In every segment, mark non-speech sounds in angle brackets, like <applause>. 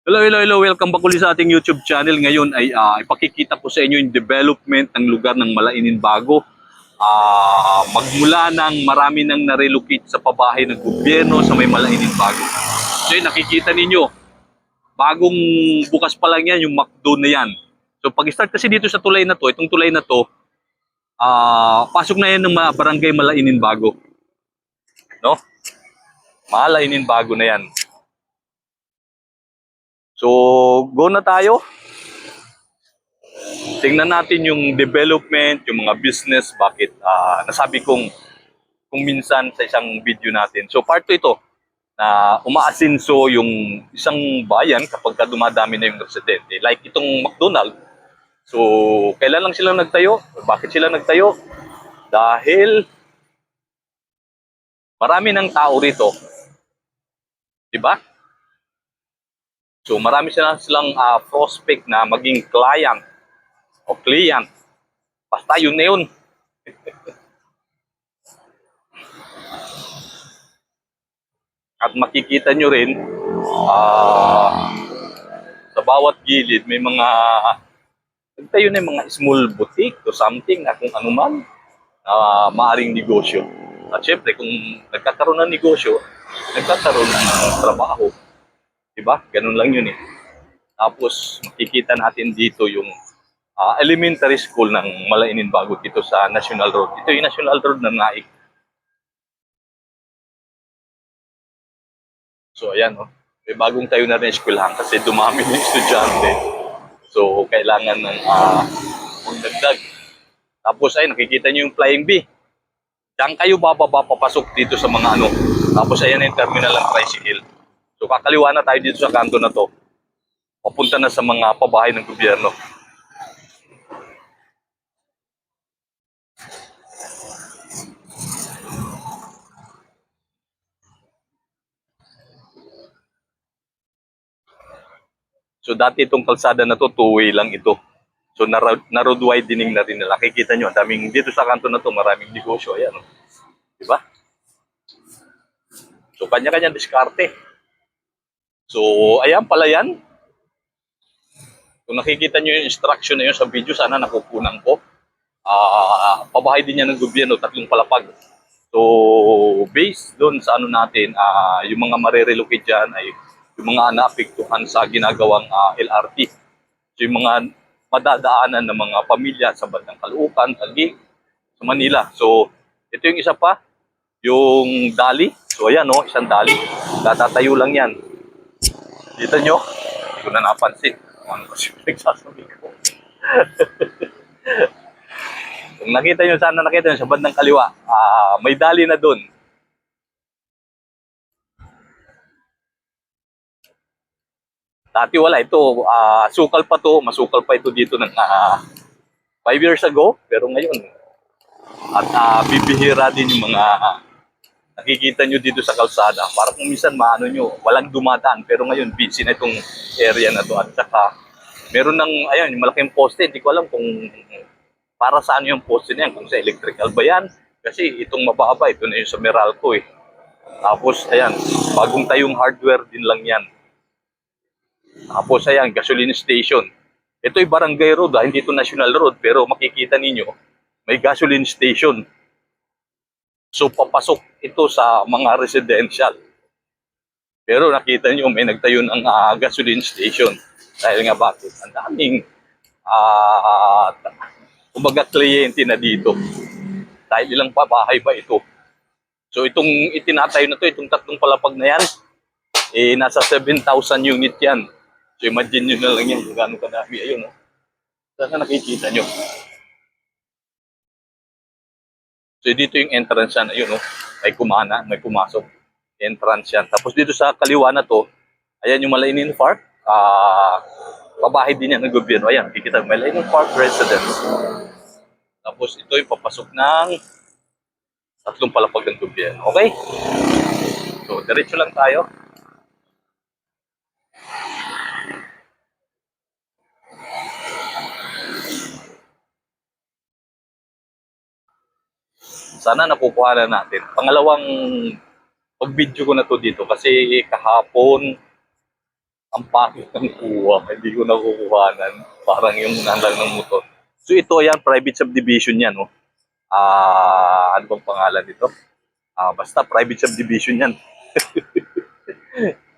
Hello, hello, hello. Welcome back ulit sa ating YouTube channel. Ngayon ay ah, ipakikita ko sa inyo yung development ng lugar ng Malainin Bago. Ah, magmula ng marami nang narelocate sa pabahay ng gobyerno sa may Malainin Bago. So yun, nakikita ninyo, bagong bukas pa lang yan, yung McDo na yan. So pag-start kasi dito sa tulay na to, itong tulay na to, ah, pasok na yan ng barangay Malainin Bago. No? Malainin Bago na yan. So, go na tayo. Tingnan natin yung development, yung mga business, bakit ah, nasabi kong kung minsan sa isang video natin. So, part 2 ito na umaasinso yung isang bayan kapag ka dumadami na yung residente. Like itong McDonald. So, kailan lang sila nagtayo? Bakit sila nagtayo? Dahil marami ng tao rito. 'Di ba? So marami sila silang ah, prospect na maging client o client. Basta yun na yun. <laughs> At makikita nyo rin, ah, sa bawat gilid may mga nagtayo na yung mga small boutique o something na kung ano man na maaring negosyo. At syempre, kung nagkakaroon ng negosyo, nagkakaroon ng trabaho. Diba? Ganun lang yun eh. Tapos makikita natin dito yung ah, elementary school ng Malainin Bago dito sa National Road. Ito yung National Road ng Naik. So ayan oh. May bagong tayo na rin eskwelahan kasi dumami ng estudyante. So kailangan ng uh, magdagdag. Tapos ay nakikita niyo yung Flying B. Diyan kayo bababa papasok dito sa mga ano. Tapos ayan na yung terminal ng tricycle. So kakaliwa na tayo dito sa kanto na to. Papunta na sa mga pabahay ng gobyerno. So dati itong kalsada na to, two-way lang ito. So na, na road widening na rin nila. Nakikita nyo, daming, dito sa kanto na to, maraming negosyo. Ayan, oh. di ba? So kanya-kanya diskarte. So, ayan pala yan. Kung nakikita nyo yung instruction na yun sa video, sana nakukunan ko. Ah, pabahay din yan ng gobyerno, tatlong palapag. So, based doon sa ano natin, ah, yung mga marerelocate dyan ay yung mga naapektuhan sa ginagawang ah, LRT. So, yung mga madadaanan ng mga pamilya sa bandang Caloocan, Taguig, sa Manila. So, ito yung isa pa, yung dali. So, ayan no, isang dali. Tatatayo lang yan. Kita nyo? Hindi ko na napansin. Ano kasi pinagsasabi ko? <laughs> Kung nakita nyo, sana nakita nyo sa bandang kaliwa, ah, may dali na doon. Dati wala ito, ah, sukal pa to, masukal pa ito dito ng 5 years ago, pero ngayon, at ah, bibihira din yung mga nakikita nyo dito sa kalsada. Para kung minsan maano nyo, walang dumadaan, pero ngayon busy na itong area na to. At saka, meron ng, ayun, yung malaking poste, hindi ko alam kung para saan yung poste na yan, kung sa electrical ba yan. Kasi itong mababa, ito na yung sa Meralco eh. Tapos, ayan, bagong tayong hardware din lang yan. Tapos, ayan, gasoline station. Ito ay barangay road, ah, hindi ito national road, pero makikita ninyo, may gasoline station. So, papasok ito sa mga residential. Pero nakita nyo, may nagtayo ng ah, gasoline station. Dahil nga bakit? Ang daming ah kumbaga kliyente na dito. Dahil ilang pabahay ba ito? So itong itinatayo na to, itong tatlong palapag na yan, eh nasa 7,000 unit yan. So imagine nyo na lang yan kung gaano kadami. Ayun, oh. Sana nakikita nyo. So dito yung entrance yan, ayun, oh. May kumana, may pumasok. Entrance yan. Tapos dito sa kaliwa na to, ayan yung Malainin Park. Ah, pabahay din yan ng gobyerno. Ayan, kikita, Malainin Park Residence. Tapos ito yung papasok ng tatlong palapag ng gobyerno. Okay? So, diretso lang tayo. Sana nakukuha na natin. Pangalawang pag-video ko na to dito kasi kahapon ang pangit ng kuha, hindi ko nakukuhanan. Parang yung nalang ng motor. So ito yan, private subdivision yan, no? Ah, ano bang pangalan nito? Ah, basta private subdivision yan. <laughs>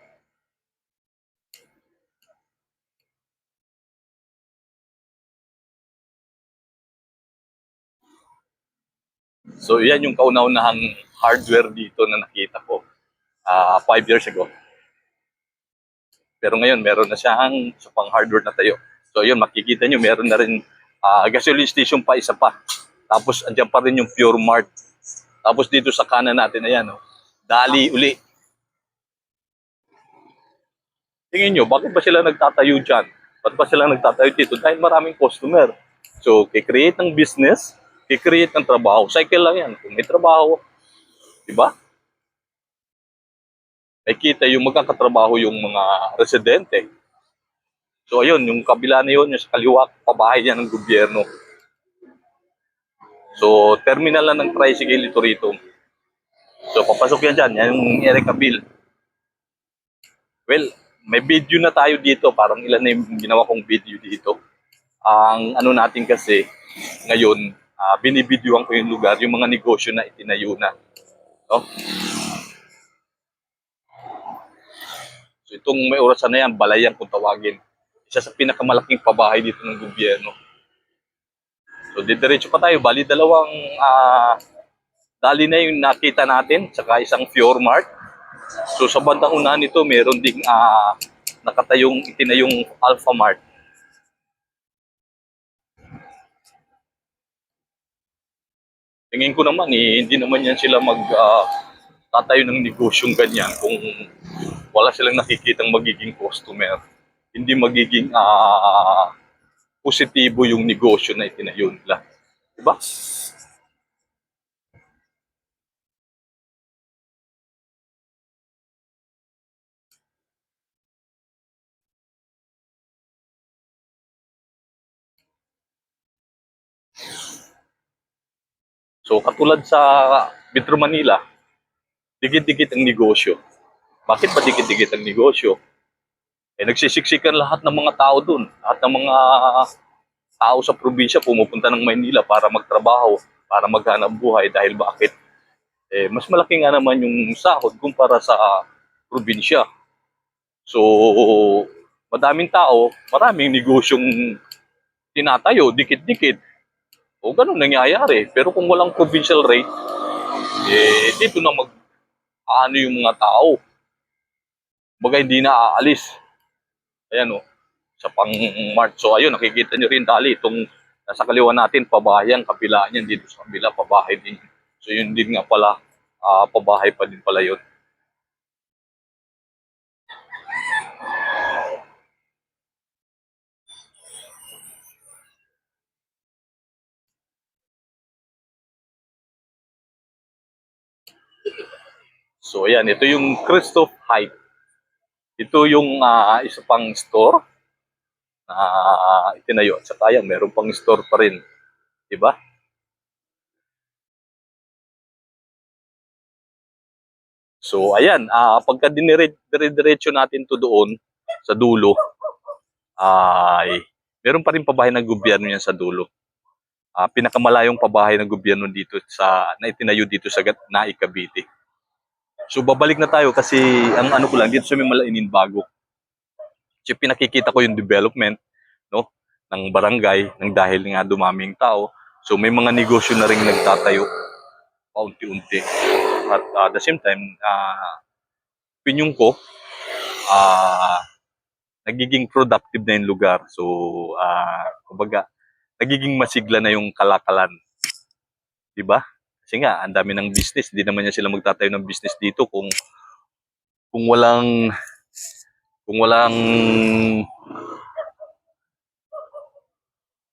So yan yung kauna-unahang hardware dito na nakita ko ah five years ago. Pero ngayon meron na siyang sa pang hardware na tayo. So yun makikita nyo meron na rin ah, gasoline station pa isa pa. Tapos andyan pa rin yung Pure Mart. Tapos dito sa kanan natin ayan oh. Dali uli. Tingin nyo, bakit ba sila nagtatayo dyan? Ba't ba sila nagtatayo dito? Dahil maraming customer. So, kikreate ng business, kikreate ng trabaho. Cycle lang yan. Kung may trabaho, di ba? Nakikita yung magkakatrabaho yung mga residente. So, ayun, yung kabila na yun, yung sa kaliwa, pabahay yan ng gobyerno. So, terminal na ng tricycle ito rito. So, papasok yan dyan. Yan yung Erica Bill. Well, may video na tayo dito. Parang ilan na yung ginawa kong video dito. Ang ano natin kasi, ngayon, uh, binibidyoan ko yung lugar, yung mga negosyo na itinayo na. No? So, itong may orasan na yan, balayan kung tawagin. Isa sa pinakamalaking pabahay dito ng gobyerno. So, didiretso pa tayo. Bali, dalawang ah, dali na yung nakita natin, saka isang Pure Mart. So sa bandang unahan nito, meron ding ah, nakatayong itinayong Alpha Mart. Tingin ko naman eh, hindi naman yan sila mag ah, tatayo ng negosyong ganyan kung wala silang nakikitang magiging customer. Hindi magiging ah, positibo yung negosyo na itinayo nila. Diba? So katulad sa Metro Manila, dikit-dikit ang negosyo. Bakit ba dikit-dikit ang negosyo? Eh nagsisiksikan lahat ng mga tao dun. Lahat ng mga tao sa probinsya pumupunta ng Maynila para magtrabaho, para maghanap buhay dahil bakit? Eh mas malaki nga naman yung sahod kumpara sa probinsya. So madaming tao, maraming negosyong tinatayo, dikit-dikit. O ganun nangyayari. Pero kung walang provincial rate, eh, dito na mag ano yung mga tao. Baga hindi na aalis. Ayan o, sa pang March. So ayun, nakikita nyo rin dali itong nasa kaliwa natin, pabahayan, kabila niyan, dito sa kabila, pabahay din. So yun din nga pala, ah, pabahay pa din pala yun. So ayan, ito yung Christoph Height. Ito yung ah, isa pang store na itinayo. At saka yan, meron pang store pa rin. Diba? So ayan, ah pagka dinire- dire-diretso natin to doon sa dulo, ay meron pa rin pabahay ng gobyerno yan sa dulo. Ah pinakamalayong pabahay ng gobyerno dito sa na itinayo dito sa Naik, Cavite. So babalik na tayo kasi ang ano ko lang dito sa may Malainin bago. So pinakikita ko yung development no ng barangay nang dahil nga dumaming tao. So may mga negosyo na rin nagtatayo paunti-unti. At uh, the same time, uh, opinion ko, ah nagiging productive na yung lugar. So, ah kumbaga, nagiging masigla na yung kalakalan. 'Di ba? Kasi nga, ang dami ng business. Hindi naman niya sila magtatayo ng business dito kung kung walang kung walang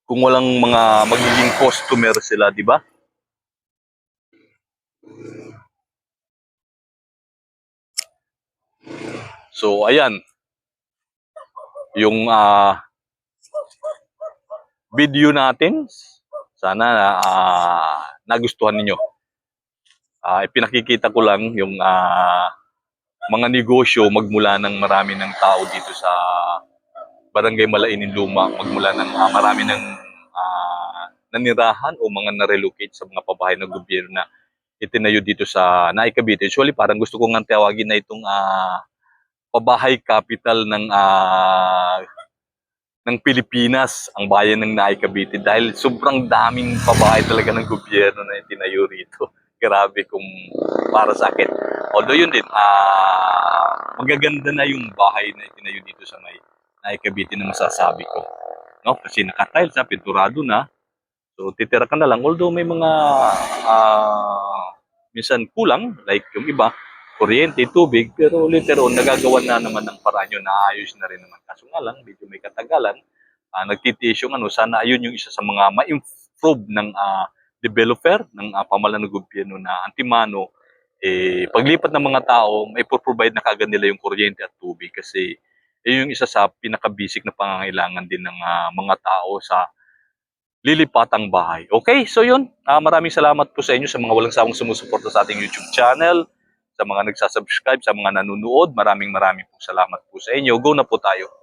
kung walang mga magiging customer sila, di ba? So, ayan. Yung ah video natin, sana ah nagustuhan ninyo. Ah ipinakikita ko lang yung ah mga negosyo magmula ng marami ng tao dito sa Barangay Malainin Luma, magmula ng ah, marami ng ah, nanirahan o mga na-relocate sa mga pabahay ng gobyerno na itinayo dito sa Naik Cavite. Usually parang gusto ko nga tawagin na itong ah, pabahay capital ng ah, ng Pilipinas, ang bayan ng Cavite dahil sobrang daming pabahay talaga ng gobyerno na itinayo rito. Grabe kung para sa akin. Although yun din, ah magaganda na yung bahay na itinayo dito sa may Naik Cavite na masasabi ko. No? Kasi nakatiles na, pinturado na. So titira ka na lang. Although may mga ah minsan kulang, like yung iba, kuryente, tubig, pero later on, nagagawa na naman ng paraan yun, naayos na rin naman. Kaso nga lang, medyo may katagalan, ah nagtitiis yung ano, sana ayun yung isa sa mga ma-improve ng ah, developer, ng uh, pamalan ng gobyerno na antimano, eh, paglipat ng mga tao, may provide na kagad nila yung kuryente at tubig kasi yun yung isa sa pinaka-basic na pangangailangan din ng ah, mga tao sa lilipatang bahay. Okay, so yun. Ah, maraming salamat po sa inyo sa mga walang sawang sumusuporta sa ating YouTube channel, sa mga nagsasubscribe, sa mga nanonood. Maraming maraming po salamat po sa inyo. Go na po tayo.